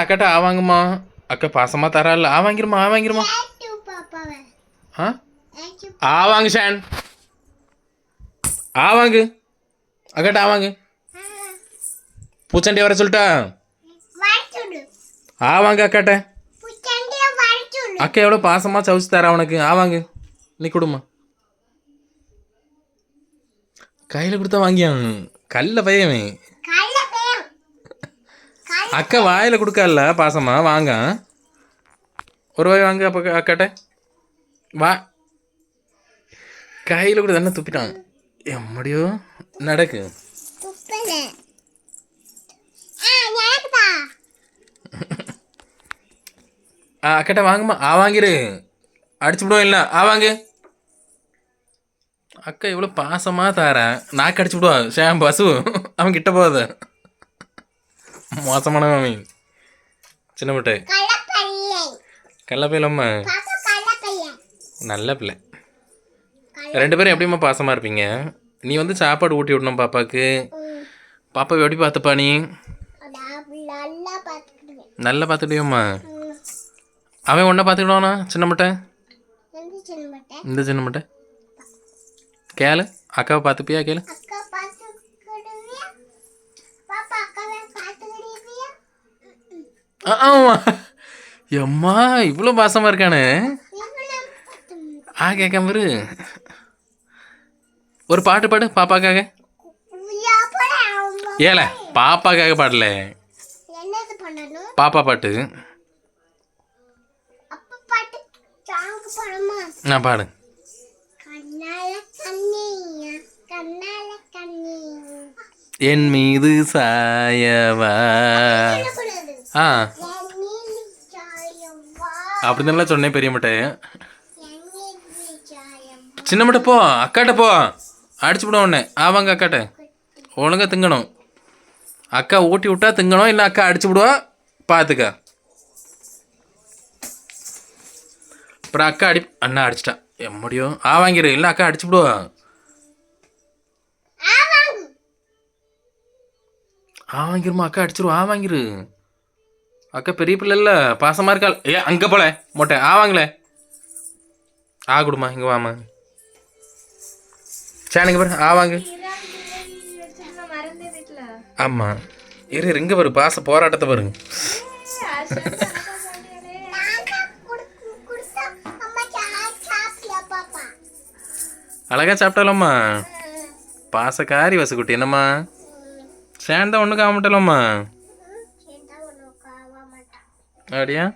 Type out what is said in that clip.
அக்காட்ட ஆ வாங்குமா அக்கா பாசமாக தரால ஆ வாங்கிருமா ஆ வாங்கிருமா ஆ ஆ வாங்கு ஷான் ஆ வாங்கு அக்காட்ட ஆ வாங்கு பூச்சண்டி வர சொல்லிட்டா வரைச்சுடு ஆ வாங்க அக்காட்ட அக்கா எவ்வளோ பாசமாக சவுச்சு தரா உனக்கு ஆ வாங்கு நீ கொடுமா கையில் கொடுத்தா வாங்கியான் கல்ல பையன் அக்கா வாயில் கொடுக்கல பாசமா வாங்க. ஒரு ரூபாய் வாங்க அப்போ அக்காட்ட. வா. கையில் கூட தானே துப்பிட்டான். எம்மடியோ நடக்கு. அக்கட்ட வாங்கம்மா ஆ வாங்கிரு. அடிச்சு விடுவோம் இல்லை. ஆ வாங்கு. அக்கா இவ்வளோ பாசமாக தாரேன் நாக்கு அடிச்சு விடுவா. ஷாம் பசு அவன் கிட்ட போகாத. மோசமான அவன். சின்ன கல்ல பையன் நல்ல பிள்ளை. ரெண்டு பேரும் எப்படிம்மா பாசமாக இருப்பீங்க? நீ வந்து சாப்பாடு ஊட்டி விடணும் பாப்பாக்கு. பாப்பா எப்படி பார்த்துப்பா நீ? நல்லா பார்த்துட்டியோம்மா அவன் ஒன்றை பார்த்துக்கிடுவானா சின்ன முட்டை இந்த சின்ன முட்டை கேளு அக்காவை பார்த்துப்பியா கேளு அக்கா பார்த்துக்கிடுவியா பாப்பா அக்காவை பார்த்துக்கிடுவியா ஆ, ஆமா. எம்மா இவ்வளோ பாசமாக இருக்கானே. ஆ கேட்காம ஒரு பாட்டு பாடு பாப்பாக்காக. ஏல பாப்பாக்காக பாடல. பாப்பா பாட்டு. நான் பாடு. என் மீது சாயவா. ஆ. அப்படி தானே சொன்னேன் பெரிய முட்டை. எண்ணில் சாயம் சின்ன முட்டை போ அக்காட்ட போ. அடிச்சு விட உடனே ஆவாங்க அக்காட்ட. ஒழுங்கா திங்கணும். அக்கா ஊட்டி விட்டா திங்கணும் இல்லை அக்கா அடிச்சு விடுவா பார்த்துக்க அப்புறம் அக்கா அடி அண்ணா அடிச்சிட்டா. முடியும் ஆ வாங்கிரு. இல்லை அக்கா அடிச்சு விடுவா ஆ வாங்கிருமா அக்கா அடிச்சிருவா. ஆ வாங்கிரு. அக்கா பெரிய பிள்ளை இல்லை பாசமாக இருக்காள் ஏ அங்கே போல மொட்டை. ஆ வாங்களே. ஆ கொடுமா இங்கே வாமா சேனுங்க பாரு. ஆ வாங்கு. ஆமாம் இரு இரு, பாரு. பாச போராட்டத்தை பாருங்க. அழகா சாப்பிட்டாலம்மா. பாசக்காரி வசக்குட்டி என்னம்மா? சேர்ந்தா ஒன்றும் காமட்டலம்மா ¿Habría?